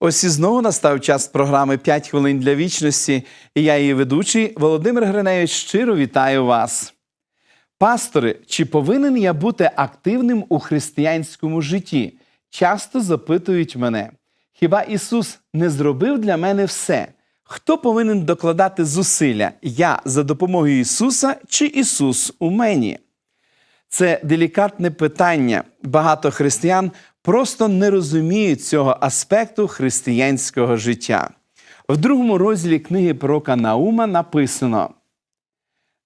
Ось і знову настав час програми «5 хвилин для вічності, і я її ведучий Володимир Гриневич щиро вітаю вас. Пастори, чи повинен я бути активним у християнському житті? Часто запитують мене, хіба Ісус не зробив для мене все? Хто повинен докладати зусилля? Я за допомогою Ісуса чи Ісус у мені? Це делікатне питання. Багато християн просто не розуміють цього аспекту християнського життя. В другому розділі книги пророка Наума написано: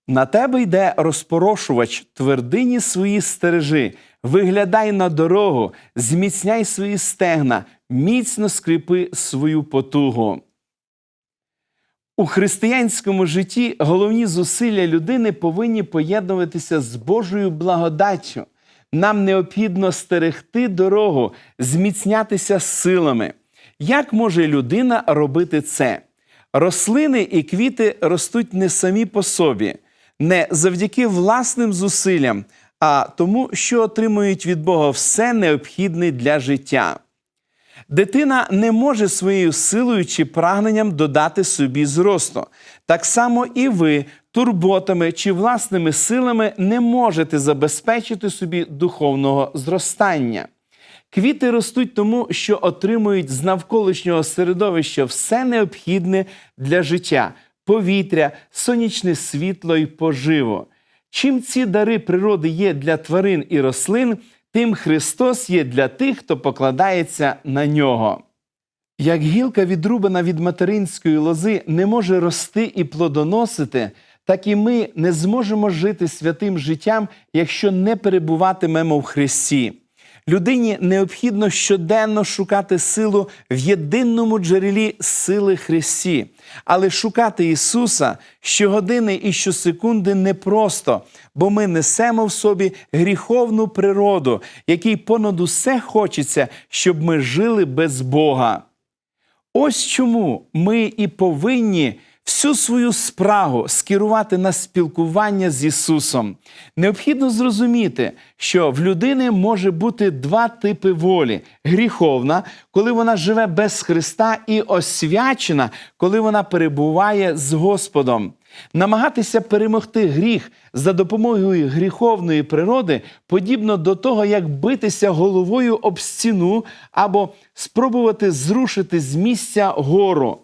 На тебе йде розпорошувач, твердині свої стережи, виглядай на дорогу, зміцняй свої стегна, міцно скріпи свою потугу. У християнському житті головні зусилля людини повинні поєднуватися з Божою благодаттю. Нам необхідно стерегти дорогу, зміцнятися силами. Як може людина робити це? Рослини і квіти ростуть не самі по собі, не завдяки власним зусиллям, а тому, що отримують від Бога все необхідне для життя. Дитина не може своєю силою чи прагненням додати собі зросту. Так само і ви турботами чи власними силами не можете забезпечити собі духовного зростання. Квіти ростуть тому, що отримують з навколишнього середовища все необхідне для життя повітря, сонячне світло і поживо. Чим ці дари природи є для тварин і рослин, тим Христос є для тих, хто покладається на нього. Як гілка відрубана від материнської лози не може рости і плодоносити, так і ми не зможемо жити святим життям, якщо не перебуватимемо в Христі. Людині необхідно щоденно шукати силу в єдиному джерелі сили Христі. Але шукати Ісуса щогодини і щосекунди непросто, бо ми несемо в собі гріховну природу, якій понад усе хочеться, щоб ми жили без Бога. Ось чому ми і повинні всю свою спрагу скерувати на спілкування з Ісусом. Необхідно зрозуміти, що в людини може бути два типи волі: гріховна, коли вона живе без Христа, і освячена, коли вона перебуває з Господом. Намагатися перемогти гріх за допомогою гріховної природи подібно до того, як битися головою об стіну або спробувати зрушити з місця гору.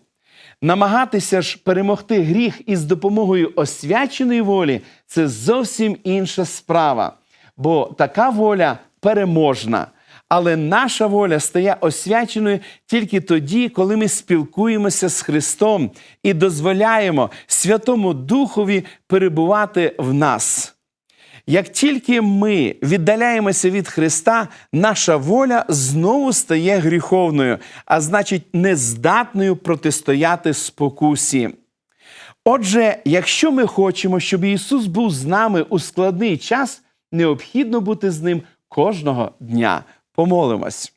Намагатися ж перемогти гріх із допомогою освяченої волі це зовсім інша справа, бо така воля переможна. Але наша воля стає освяченою тільки тоді, коли ми спілкуємося з Христом і дозволяємо Святому Духові перебувати в нас. Як тільки ми віддаляємося від Христа, наша воля знову стає гріховною, а значить, нездатною протистояти спокусі. Отже, якщо ми хочемо, щоб Ісус був з нами у складний час, необхідно бути з ним кожного дня. Помолимось.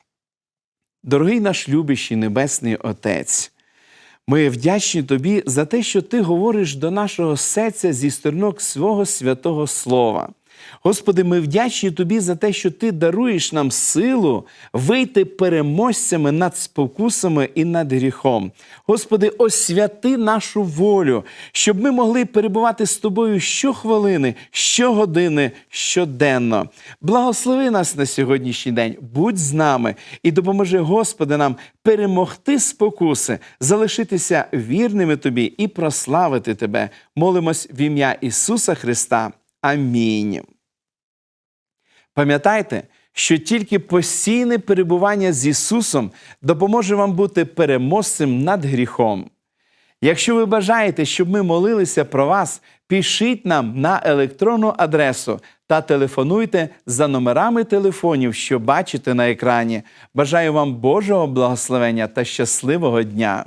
Дорогий наш любящий Небесний Отець. Ми вдячні Тобі за те, що Ти говориш до нашого серця зі сторінок свого святого Слова. Господи, ми вдячні Тобі за те, що Ти даруєш нам силу вийти переможцями над спокусами і над гріхом. Господи, освяти нашу волю, щоб ми могли перебувати з Тобою щохвилини, щогодини, щоденно. Благослови нас на сьогоднішній день, будь з нами і допоможи, Господи, нам перемогти спокуси, залишитися вірними Тобі і прославити Тебе. Молимось в ім'я Ісуса Христа. Амінь. Пам'ятайте, що тільки постійне перебування з Ісусом допоможе вам бути переможцем над гріхом. Якщо ви бажаєте, щоб ми молилися про вас, пишіть нам на електронну адресу та телефонуйте за номерами телефонів, що бачите на екрані. Бажаю вам Божого благословення та щасливого дня!